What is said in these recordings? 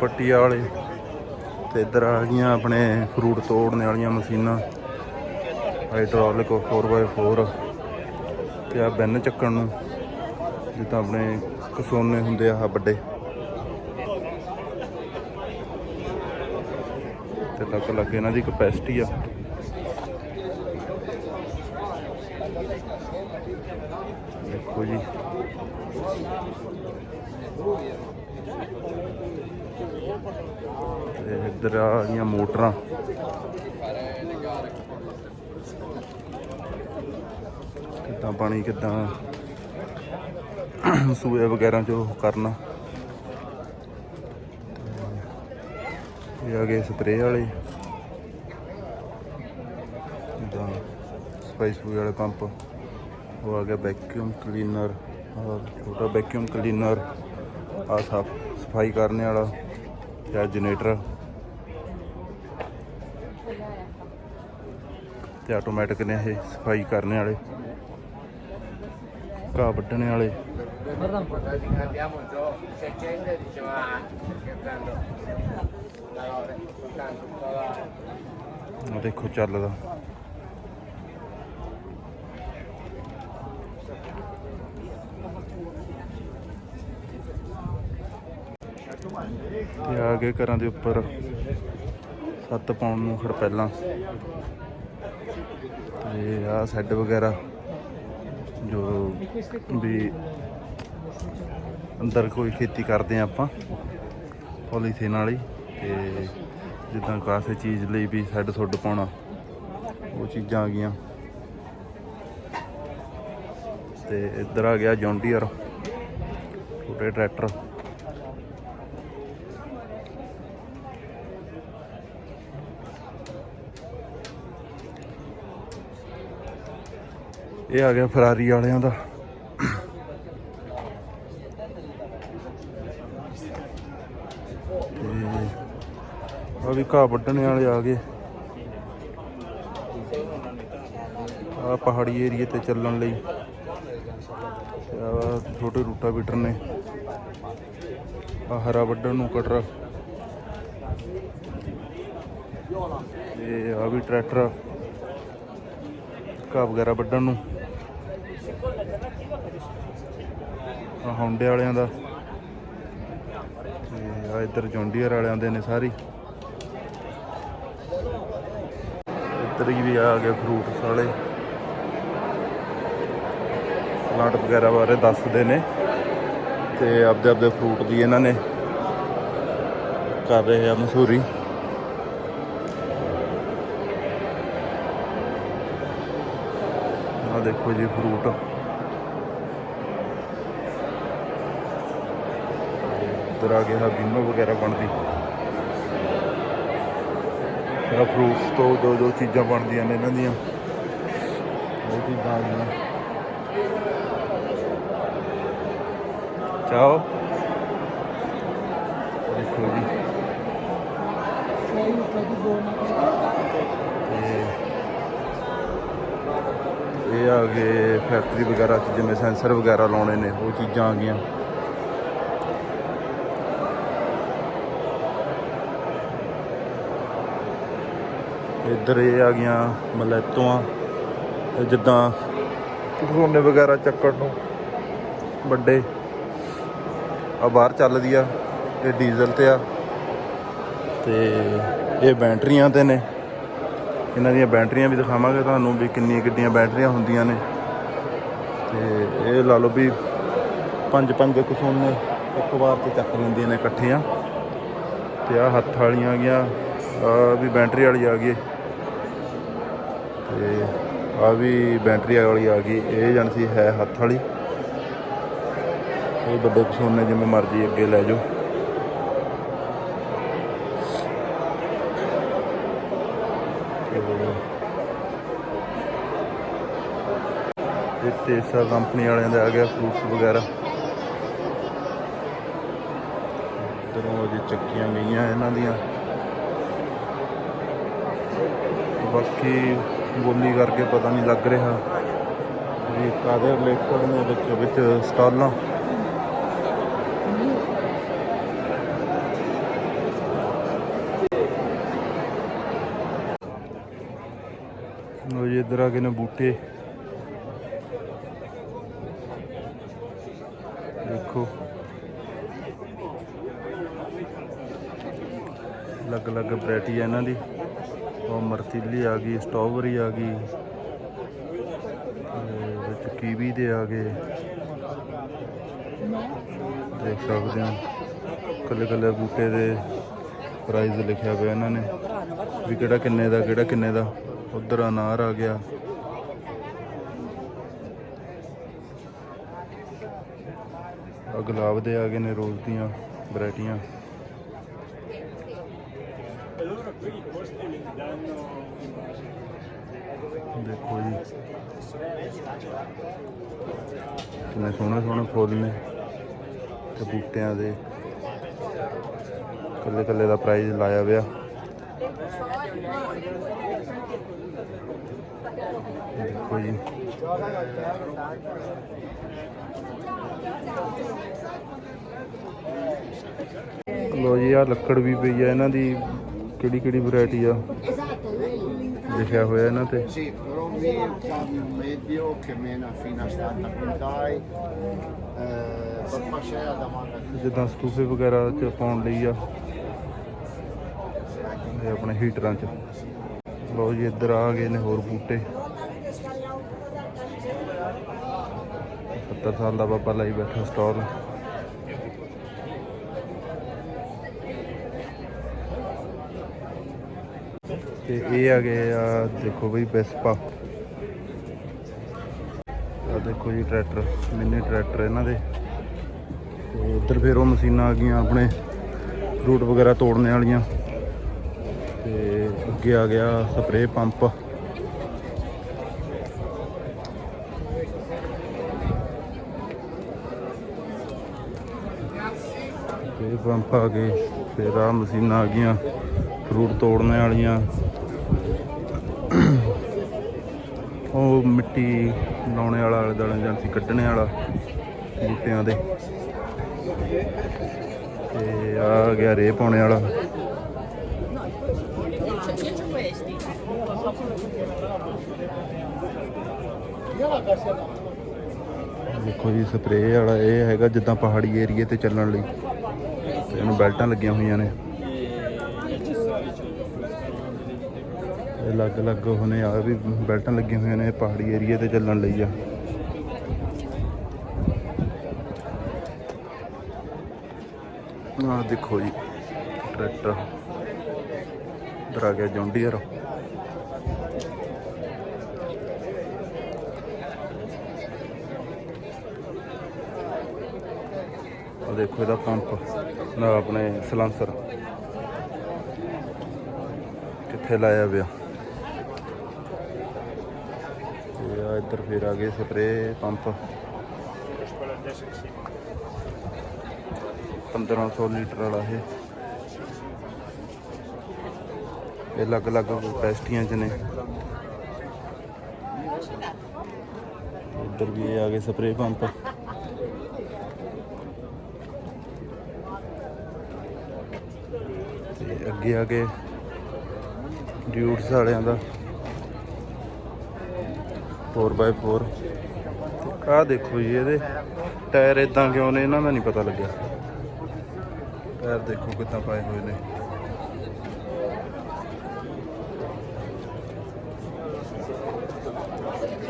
ਪੱਟੀ ਵਾਲੇ ਤੇ ਇੱਧਰ ਆ ਗਈਆਂ ਆਪਣੇ ਫਰੂਟ ਤੋੜਨ ਵਾਲੀਆਂ ਮਸ਼ੀਨਾਂ। ਹਾਈਡ੍ਰੋਲਿਕ 4x4 ਤੇ ਆ ਬੈਨ ਚੱਕਣ ਨੂੰ, ਜਿੱਦਾਂ ਆਪਣੇ ਕਸੋਨੇ ਹੁੰਦੇ ਆ ਵੱਡੇ। ਤੇ ਲੱਗ ਲੱਗ ਇਹਨਾਂ ਦੀ ਕਪੈਸਿਟੀ ਆ। ਦੇਖੋ ਜੀ। ਤੇ ਇੱਧਰ ਆ ਮੋਟਰਾਂ। ਕਿੱਦਾਂ ਪਾਣੀ, ਕਿੱਦਾਂ ਸੂਏ ਵਗੈਰਾ ਚੋਂ ਕਰਨਾ। ਇਹ ਆ ਗਏ ਸਪਰੇਅ ਵਾਲੇ। ਜਿੱਦਾਂ ਸਪਾਈਸ ਵਾਲੇ ਪੰਪ। ਉਹ ਆ ਗਿਆ ਵੈਕਿਊਮ ਕਲੀਨਰ ਛੋਟਾ ਵੈਕਿਊਮ ਕਲੀਨਰ ਆ ਸਾਫ਼, ਸਫ਼ਾਈ ਕਰਨ ਵਾਲਾ ਤੇ ਜਨਰੇਟਰ। ਤੇ ਆਟੋਮੈਟਿਕ ਨੇ ਇਹ ਸਫ਼ਾਈ ਕਰਨ ਵਾਲੇ। ਘਾਹ ਵੱਢਣ ਵਾਲੇ। ਦੇਖੋ ਚੱਲਦਾ। ਗਏ ਘਰਾਂ ਦੇ ਉੱਪਰ ਸੱਤ ਪਾਉਣ ਨੂੰ ਖੜਪੈਲਾਂ ਤੇ ਆ ਸੈੱਡ ਵਗੈਰਾ, ਜੋ ਵੀ ਅੰਦਰ ਕੋਈ ਖੇਤੀ ਕਰਦੇ ਆ ਆਪਾਂ ਪੋਲੀਥੀਨ ਵਾਲੀ। ਤੇ ਜਿੱਦਾਂ ਕਾਸੇ ਚੀਜ਼ ਲਈ ਵੀ ਸੈੱਡ ਸੁੱਡ ਪਾਉਣਾ, ਉਹ ਚੀਜ਼ਾਂ ਆ ਗਈਆਂ। ਤੇ ਇੱਧਰ ਆ ਗਿਆ ਜੌਂਡੀਅਰ, ਛੋਟੇ ਟਰੈਕਟਰ ਇਹ ਆ ਗਿਆ ਫਰਾਰੀ ਵਾਲਿਆਂ ਦਾ। ਆ ਵੀ ਘਾਹ ਵੱਢਣ ਵਾਲੇ ਆ ਗਏ। ਆ ਪਹਾੜੀ ਏਰੀਏ ਤੇ ਚੱਲਣ ਲਈ। ਤੇ ਆ ਛੋਟੇ ਰੂਟਾ ਬੀਟਰ ਨੇ। ਆ ਹਰਾ ਵੱਢਣ ਨੂੰ ਕਟਰ। ਤੇ ਆ ਵੀ ਟਰੈਕਟਰ ਘਾਹ ਵਗੈਰਾ ਵੱਢਣ ਨੂੰ। ਆ ਹੌਂਡੇ ਵਾਲਿਆਂ ਦਾ। ਤੇ ਆ ਇੱਧਰ ਜੌਂਡੀਅਰ ਵਾਲਿਆਂ ਦੇ ਨੇ ਸਾਰੀ। ਇੱਧਰ ਵੀ ਆ ਗਏ ਫਰੂਟ ਵਾਲੇ। ਪਲਾਂਟ ਵਗੈਰਾ ਬਾਰੇ ਦੱਸਦੇ ਨੇ। ਤੇ ਆਪਦੇ ਆਪਦੇ ਫਰੂਟ ਦੀ ਇਹਨਾਂ ਨੇ ਕਰ ਰਹੇ ਆ ਮਸ਼ਹੂਰੀ ਆ ਦੇਖੋ ਜੀ ਫਰੂਟ ਉੱਧਰ ਆ ਗਿਆ ਬੀਨੋ ਵਗੈਰਾ ਬਣਦੀ। ਇਹ ਫਰੂਟਸ ਤੋਂ ਜੋ ਜੋ ਚੀਜ਼ਾਂ ਬਣਦੀਆਂ ਨੇ ਇਹਨਾਂ ਦੀਆਂ। ਉਹ ਚੀਜ਼ਾਂ ਆ ਗਈਆਂ ਚਾਓ। ਦੇਖੋ ਜੀ। ਤੇ ਇਹ ਆ ਗਏ ਫੈਕਟਰੀ ਵਗੈਰਾ ਚ ਜਿਵੇਂ ਸੈਂਸਰ ਵਗੈਰਾ ਲਾਉਣੇ ਨੇ, ਉਹ ਚੀਜ਼ਾਂ ਆ ਗਈਆਂ। ਇੱਧਰ ਇਹ ਆ ਗਈਆਂ ਮਲੈਤੋਆਂ ਜਿੱਦਾਂ ਖੋਨੇ ਵਗੈਰਾ ਚੱਕਣ ਨੂੰ ਵੱਡੇ। ਆ ਬਾਹਰ ਚੱਲਦੀ ਆ, ਇਹ ਡੀਜ਼ਲ ਤੇ ਆ। ਤੇ ਇਹ ਬੈਟਰੀਆਂ ਤੇ ਨੇ। ਇਹਨਾਂ ਦੀਆਂ ਬੈਟਰੀਆਂ ਵੀ ਦਿਖਾਵਾਂਗੇ ਤੁਹਾਨੂੰ ਵੀ ਕਿੰਨੀਆਂ ਕਿੰਨੀਆਂ ਬੈਟਰੀਆਂ ਹੁੰਦੀਆਂ ਨੇ। ਤੇ ਇਹ ਲਾ ਲਓ ਵੀ ਪੰਜ ਪੰਜ ਕਸੋਨੇ ਇੱਕ ਵਾਰ ਤੇ ਚੱਕ ਲੈਂਦੀਆਂ ਨੇ ਇਕੱਠੀਆਂ। ਤੇ ਆ ਹੱਥ ਵਾਲੀਆਂ ਆ ਗਈਆਂ ਆ ਵੀ ਬੈਟਰੀ ਵਾਲੀ ਆ ਗਈ ਤੇ ਆ। ਵੀ ਬੈਟਰੀ ਵਾਲੀ ਆ ਗਈ। ਇਹ ਜਾਣੀ ਹੈ ਹੱਥ ਵਾਲੀ। ਇਹ ਵੱਡੇ ਕਸੋਨੇ ਜਿਵੇਂ ਮਰਜ਼ੀ ਅੱਗੇ ਲੈ ਜਾਓ। ਤੇ ਇਹ ਤੇਸਾ ਕੰਪਨੀ ਵਾਲਿਆਂ ਦਾ ਆ ਗਿਆ ਫਰੂਟਸ ਵਗੈਰਾ। ਇਧਰੋਂ ਜੀ ਚੱਕੀਆਂ ਗਈਆਂ ਇਹਨਾਂ ਦੀਆਂ। ਬਾਕੀ ਬੋਲੀ ਕਰਕੇ ਪਤਾ ਨਹੀਂ ਲੱਗ ਰਿਹਾ ਵੀ ਕਾਦੇ ਰਿਲੇਟਡ ਨੇ ਵਿੱਚ ਵਿੱਚ ਸਟਾਲਾਂ। ਲੋ ਜੀ, ਇਧਰ ਆ ਕੇ ਨੇ ਬੂਟੇ। ਦੇਖੋ। ਅਲੱਗ-ਅਲੱਗ ਵੈਰਾਈਟੀ ਹੈ ਇਹਨਾਂ ਦੀ। ਉਹ ਮਰਤੀਲੀ ਆ ਗਈ, ਸਟ੍ਰਾਬੇਰੀ ਆ ਗਈ ਵਿੱਚ ਕੀਵੀ ਦੇ ਆ ਗਏ। ਦੇਖ ਸਕਦੇ ਹੋ ਕੱਲੇ ਕੱਲੇ ਬੂਟੇ ਦੇ ਪ੍ਰਾਈਸ ਲਿਖਿਆ ਹੋਇਆ ਇਹਨਾਂ ਨੇ, ਵੀ ਕਿਹੜਾ ਕਿੰਨੇ ਦਾ, ਕਿਹੜਾ ਕਿੰਨੇ ਦਾ, ਉਧਰ ਅਨਾਰ ਆ ਗਿਆ। ਆ ਗੁਲਾਬ ਦੇ ਆ ਗਏ ਨੇ ਰੋਜ਼ ਦੀਆਂ ਵੈਰਾਈਟੀਆਂ ਦੇਖੋ ਜੀ ਕਿੰਨੇ ਸੋਹਣੇ ਸੋਹਣੇ ਫੁੱਲ ਨੇ। ਤੇ ਬੂਟਿਆਂ ਦੇ। ਕੱਲੇ ਕੱਲੇ ਦਾ ਪ੍ਰਾਈਸ ਲਾਇਆ ਹੋਇਆ। ਦੇਖੋ ਜੀ। ਲੋ ਜੀ ਆ ਲੱਕੜ ਵੀ ਪਈ ਆ, ਇਹਨਾਂ ਦੀ ਕਿਹੜੀ ਕਿਹੜੀ ਵੈਰਾਈਟੀ ਆ? Cambio medio che mena fino a 70 quintali, eh, per pascella da manga ਜਿੱਦਾਂ ਸਟੂਫੇ ਵਗੈਰਾ ਚ ਪਾਉਣ ਲਈ ਆ ਇਹ ਆਪਣੇ ਹੀਟਰਾਂ ਚ ਲੋ ਜੀ ਇੱਧਰ ਆ ਗਏ ਨੇ ਹੋਰ ਬੂਟੇ 70 ਸਾਲ ਦਾ ਬਾਬਾ ਲਾਈ ਬੈਠਾ ਸਟਾਲ ਤੇ ਇਹ ਆ ਗਏ ਆ, ਦੇਖੋ ਬਈ ਵੈਸਪਾ ਆ ਦੇਖੋ ਜੀ ਟਰੈਕਟਰ ਮਿੰਨੀ ਟਰੈਕਟਰ ਇਹਨਾਂ ਦੇ। ਤੇ ਇੱਧਰ ਫਿਰ ਉਹ ਮਸ਼ੀਨਾਂ ਆ ਗਈਆਂ ਆਪਣੇ ਫਰੂਟ ਵਗੈਰਾ ਤੋੜਨੇ ਵਾਲੀਆਂ। ਤੇ ਅੱਗੇ ਆ ਗਿਆ ਸਪਰੇਅ ਪੰਪ ਸਪਰੇਅ ਪੰਪ ਆ ਗਏ, ਫਿਰ ਆ ਮਸ਼ੀਨਾਂ ਆ ਗਈਆਂ ਫਰੂਟ ਤੋੜਨੇ ਵਾਲੀਆਂ। ਉਹ ਮਿੱਟੀ ਲਾਉਣੇ ਵਾਲਾ, ਆਲੇ ਦੁਆਲੇ ਜਾਂ ਸੀ ਕੱਢਣੇ ਵਾਲਾ ਬੂਟਿਆਂ ਦੇ। ਤੇ ਆ ਗਿਆ ਰੇ ਪਾਉਣੇ ਵਾਲਾ। ਦੇਖੋ ਜੀ, ਸਪਰੇਅ ਵਾਲਾ ਇਹ ਹੈਗਾ ਜਿੱਦਾਂ ਪਹਾੜੀ ਏਰੀਏ ਤੇ ਚੱਲਣ ਲਈ। ਤੇ ਇਹਨੂੰ ਬੈਲਟਾਂ ਲੱਗੀਆਂ ਹੋਈਆਂ ਨੇ। ਇਹ ਅਲੱਗ-ਅਲੱਗ ਹੋਣੇ ਆ ਵੀ ਬੈਲਟਾਂ ਲੱਗੀਆਂ ਹੋਈਆਂ ਨੇ, ਪਹਾੜੀ ਏਰੀਏ ਤੇ ਚੱਲਣ ਲਈ ਆ। ਆਹ ਦੇਖੋ ਜੀ, ਟਰੈਕਟਰ। ਇੱਧਰ ਆ ਗਿਆ ਜੌਂਡੀਅਰ। ਆ ਦੇਖੋ ਇਹਦਾ ਪੰਪ, ਨਾ ਆਪਣੇ ਸਲਾਂਸਰ। ਕਿੱਥੇ ਲਾਇਆ ਪਿਆ ਤੇ ਆ ਇੱਧਰ ਫਿਰ ਆ ਗਏ ਸਪਰੇ ਪੰਪ। 1500 ਲੀਟਰ ਵਾਲਾ ਇਹ। ਇਹ ਅਲੱਗ-ਅਲੱਗ ਕਪੈਸਿਟੀਆਂ ਚ ਨੇ। ਇੱਧਰ ਵੀ ਆ ਗਏ ਸਪਰੇ ਪੰਪ। ਤੇ ਅੱਗੇ ਆ ਗਏ ਡਿਊਟਸ ਵਾਲਿਆਂ ਦਾ। 4x4 ਤੇ ਆਹ ਦੇਖੋ ਜੀ, ਇਹਦੇ ਟਾਇਰ ਇਦਾਂ ਕਿਉਂ ਨੇ, ਇਹਨਾਂ ਦਾ ਨਹੀਂ ਪਤਾ ਲੱਗਿਆ। ਟਾਇਰ ਦੇਖੋ ਕਿੱਦਾਂ ਪਾਏ ਹੋਏ ਨੇ।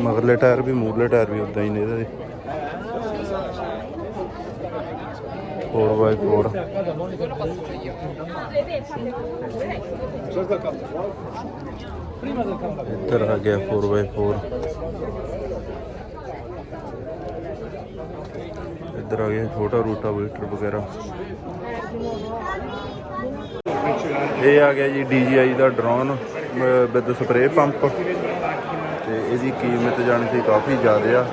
ਮਗਰਲੇ ਟਾਇਰ ਵੀ, ਮੂਰਲੇ ਟਾਇਰ ਵੀ ਉਦਾਂ ਹੀ ਨੇ ਇਹਦੇ। 4x4 ਇੱਧਰ ਆ ਗਿਆ 4x4 ਇੱਧਰ ਆ ਗਿਆ ਛੋਟਾ ਰੂਟਾ ਵੇਟਰ ਵਗੈਰਾ। ਇਹ ਆ ਗਿਆ ਜੀ DJI ਦਾ ਡਰੋਨ ਵਿਦ ਸਪਰੇਅ ਪੰਪ ਤੇ ਇਹਦੀ ਕੀਮਤ ਜਾਣੀ ਸੀ ਕਾਫੀ ਜ਼ਿਆਦਾ ਆ।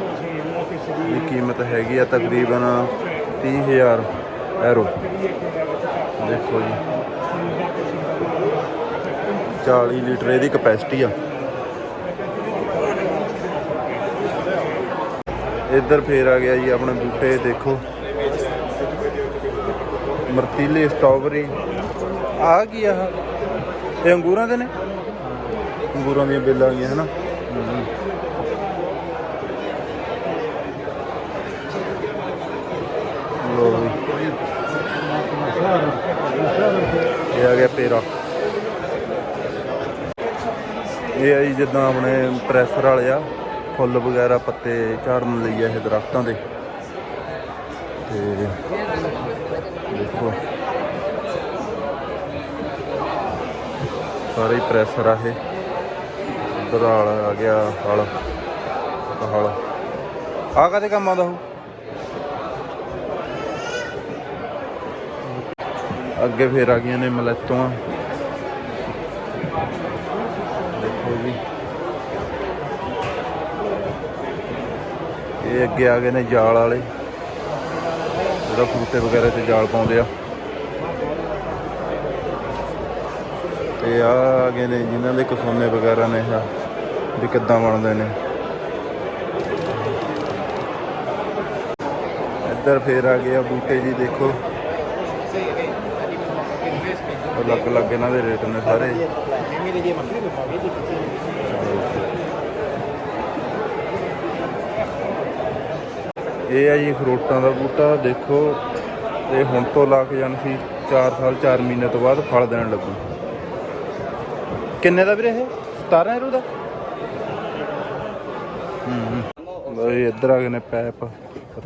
ਇਹ ਕੀਮਤ ਹੈਗੀ ਆ ਤਕਰੀਬਨ 30000 ਐਰੋ ਦੇਖੋ ਜੀ। 40 ਲੀਟਰ ਇਹਦੀ ਕਪੈਸਿਟੀ ਆ। ਇੱਧਰ ਫੇਰ ਆ ਗਿਆ ਜੀ ਆਪਣੇ ਬੂਟੇ ਦੇਖੋ। ਮਰਤੀਲੇ ਸਟ੍ਰਾਬੇਰੀ ਆ ਕੀ ਆ ਇਹ ਅੰਗੂਰਾਂ ਦੇ ਨੇ? ਅੰਗੂਰਾਂ ਦੀਆਂ ਬੇਲਾਂ ਆ ਗਈਆਂ ਹਨਾ ਲੋ ਵੀ ਇਹ ਆ ਗਿਆ ਪੇਰਾ ਇਹ ਆ ਜੀ ਜਿੱਦਾਂ ਆਪਣੇ ਪ੍ਰੈਸਰ ਵਾਲੇ ਆ, ਫੁੱਲ ਵਗੈਰਾ, ਪੱਤੇ ਝਾੜਨ ਲਈ ਆ ਇਹ ਦਰਖਤਾਂ ਦੇ। ਤੇ ਦੇਖੋ। ਸਾਰੇ ਪ੍ਰੈਸਰ ਆ ਇਹ। ਇੱਧਰ ਆ ਗਿਆ, ਹਲ ਹਲ। ਆ ਕਦੇ ਕੰਮ ਆਉਂਦਾ ਉਹ? ਅੱਗੇ ਫੇਰ ਆ ਗਈਆਂ ਨੇ ਮਲੈਤੋਆਂ ਦੇਖੋ ਜੀ। ਇਹ ਅੱਗੇ ਆ ਗਏ ਨੇ ਜਾਲ ਵਾਲੇ। ਜਿਹੜਾ ਫਰੂਟੇ ਵਗੈਰਾ ਤੇ ਜਾਲ ਪਾਉਂਦੇ ਆ। ਤੇ ਆ ਆ ਗਏ ਨੇ ਜਿਨ੍ਹਾਂ ਦੇ ਕਸੋਨੇ ਵਗੈਰਾ ਨੇ ਆ, ਵੀ ਕਿੱਦਾਂ ਬਣਦੇ ਨੇ। ਇੱਧਰ ਫੇਰ ਆ ਗਏ ਆ ਬੂਟੇ ਜੀ, ਦੇਖੋ। ਅਲੱਗ ਅਲੱਗ ਇਹਨਾਂ ਦੇ ਰੇਟ ਨੇ ਸਾਰੇ। ਇਹ ਆ ਜੀ ਫਰੂਟਾਂ ਦਾ ਬੂਟਾ, ਦੇਖੋ। ਇਹ ਹੁਣ ਤੋਂ ਲਾ ਕੇ ਜਾਣ ਸੀ 4 ਸਾਲ 4 ਮਹੀਨੇ ਤੋਂ ਬਾਅਦ ਫਲ ਦੇਣ ਲੱਗੂ। ਕਿੰਨੇ ਦਾ ਵੀਰੇ ਇਹ? 17 ਯੂਰੋ ਦਾ? ਹੂੰ ਇਹ ਇੱਧਰ ਆ ਗਏ ਨੇ ਪੈਪ।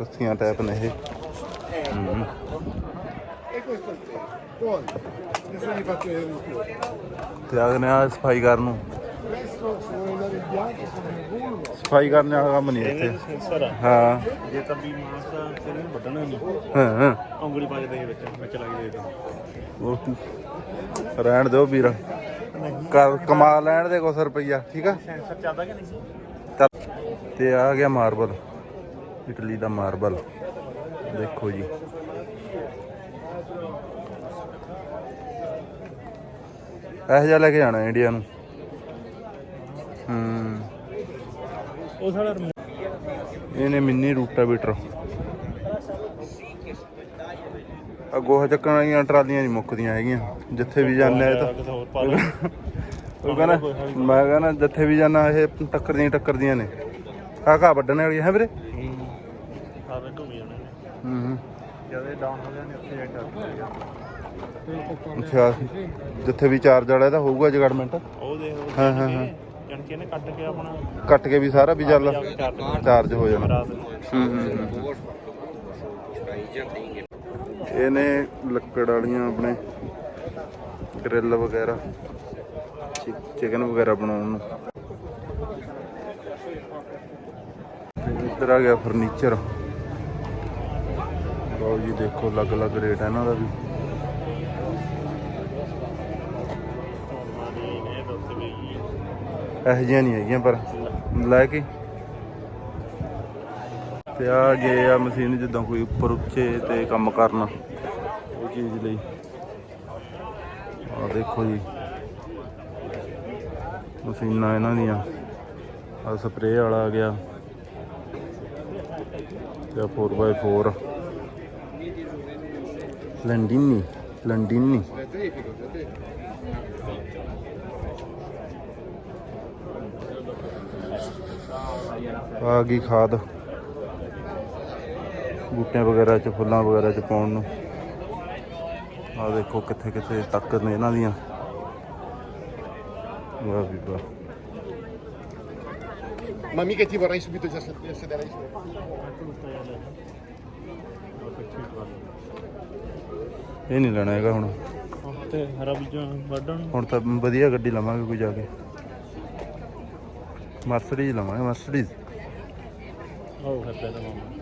ਰੱਸੀਆਂ ਟਾਈਪ ਨੇ ਇਹ। ਹੂੰ। Gli faccio vedere. ਤੇ ਆ ਗਏ ਨੇ ਆ ਸਫ਼ਾਈ ਕਰਨ ਨੂੰ। Questo se vuoi andare in bianco come nel vulgo. ਸਫ਼ਾਈ ਕਰਨ ਵਾਲਾ ਕੰਮ ਨਹੀਂ ਇੱਥੇ। ਸੈਂਸਰ ਆ। ਹਾਂ। ਜੇ ਤਾਂ ਵੀ ਮਾਸ ਦਾ ਇਹਨੂੰ ਵੱਢਣਾ ਨਹੀਂ। ਹਾਂ ਹਾਂ। ਉਂਗਲੀ ਪਾ ਕੇ ਦੇ ਵਿੱਚ ਵਿੱਚ ਲੱਗ ਜਾਏਗਾ ਉਹ ਤੂੰ ਰਹਿਣ ਦਿਓ ਵੀਰ। ਕਰ ਕਮਾ ਲੈਣ ਦੇ ਕੁਛ ਰੁਪਈਆ ਠੀਕ ਆ? ਸੈਂਸਰ ਚੱਲਦਾ ਕਿ ਨਹੀਂ? ਚੱਲ। ਤੇ ਆ ਗਿਆ ਮਾਰਬਲ। ਇਟਲੀ ਦਾ ਮਾਰਬਲ। ਦੇਖੋ ਜੀ। ਇਹ ਜਿਹਾ ਲੈ ਕੇ ਜਾਣਾ ਇੰਡੀਆ ਨੂੰ। ਹੂੰ। ਉਹ ਇਹਨੇ ਮਿੰਨੀ ਰੂਟਾਵੀਟਰ। ਆ ਗੋਹਾ ਚੱਕਣ ਵਾਲੀਆਂ ਟਰਾਲੀਆਂ ਨਹੀਂ ਮੁੱਕਦੀਆਂ ਹੈਗੀਆਂ। ਜਿੱਥੇ ਵੀ ਜਾਂਦੇ ਆ ਇਹ ਤਾਂ। ਉਹ ਕਹਿੰਦਾ ਮੈਂ ਕਹਿੰਦਾ ਜਿੱਥੇ ਵੀ ਜਾਣਾ ਇਹ ਟੱਕਰਦੀਆਂ ਟੱਕਰਦੀਆਂ ਨੇ। ਆ ਘਾਹ ਵੱਢਣ ਵਾਲੀ ਹੈ ਵੀਰੇ। ਸਾਰੇ ਘੁੰਮ ਜਾਣੇ ਨੇ ਹੂੰ ਹੂੰ। ਜਦੋਂ ਡਾਊਨ ਹੋ ਜਾਂਦੇ ਉੱਥੇ ਜਾ ਕੇ ਅੱਛਾ ਜਿੱਥੇ ਵੀ ਚਾਰਜ ਵਾਲਾ ਇਹਦਾ ਹੋਊਗਾ ਜਗੜਮੈਂਟ ਉਹ ਦੇਖ ਹਾਂ, ਹਾਂ, ਹਾਂ। ਜਣ ਕੇ ਇਹਨੇ ਕੱਟ ਕੇ ਆਪਣਾ ਕੱਟ ਕੇ ਵੀ ਸਾਰਾ ਵੀ ਚੱਲ। ਚਾਰਜ ਚਾਰਜ ਹੋ ਜਾਣਾ। ਰਾਤ ਨੂੰ। ਹੂੰ ਹੂੰ ਹੂੰ। ਇਹਨੇ ਲੱਕੜ ਵਾਲੀਆਂ ਆਪਣੇ ਗ੍ਰਿਲ ਵਗੈਰਾ ਚਿਕਨ ਵਗੈਰਾ ਬਣਾਉਣ ਨੂੰ। ਇੱਧਰ ਆ ਗਿਆ ਫਰਨੀਚਰ ਲਓ ਜੀ ਦੇਖੋ ਅਲੱਗ-ਅਲੱਗ ਰੇਟ ਹੈ ਇਹਨਾਂ ਦਾ ਵੀ। ਇਹੋ ਜਿਹੀਆਂ ਨਹੀਂ ਹੈਗੀਆਂ, ਪਰ ਲੈ ਕੇ। ਤੇ ਆ ਗਏ ਆ ਮਸ਼ੀਨ ਜਿੱਦਾਂ ਕੋਈ ਉੱਪਰ ਉੱਚੇ ਤੇ ਕੰਮ ਕਰਨਾ ਉਹ ਚੀਜ਼ ਲਈ। ਆ ਦੇਖੋ ਜੀ। ਮਸ਼ੀਨਾਂ ਇਹਨਾਂ ਦੀਆਂ। ਆ ਸਪਰੇਅ ਵਾਲਾ ਆ ਗਿਆ। ਤੇ 4x4 ਲੰਡਿਨੀ ਲੰਡਿਨੀ। ਆ ਗਈ ਖਾਦ। ਬੂਟਿਆਂ ਵਗੈਰਾ ਚ ਫੁੱਲਾਂ ਵਗੈਰਾ ਚ ਪਾਉਣ ਨੂੰ। ਆ ਦੇਖੋ ਕਿੱਥੇ ਕਿੱਥੇ ਤੱਕ ਨੇ ਇਹਨਾਂ ਦੀਆਂ। ਵਾਹ ਵੀ ਵਾਹ। Ma mica ti vorrei subito già sed- sedere. ਇਹ ਨਹੀਂ ਲੈਣਾ ਹੈਗਾ ਹੁਣ। ਤੇ ਹਰਾ ਬੀਜਾਂ ਵੱਢਣ। ਹੁਣ ਤਾਂ ਵਧੀਆ ਗੱਡੀ ਲਵਾਂਗੇ ਕੋਈ ਜਾ ਕੇ। ਮਰਸਡੀਜ਼ ਲਵਾਂਗੇ ਮਰਸਡੀਜ਼ ਉਹ ਹੈ ਪਹਿਲਾਂ ਮਾਮਾ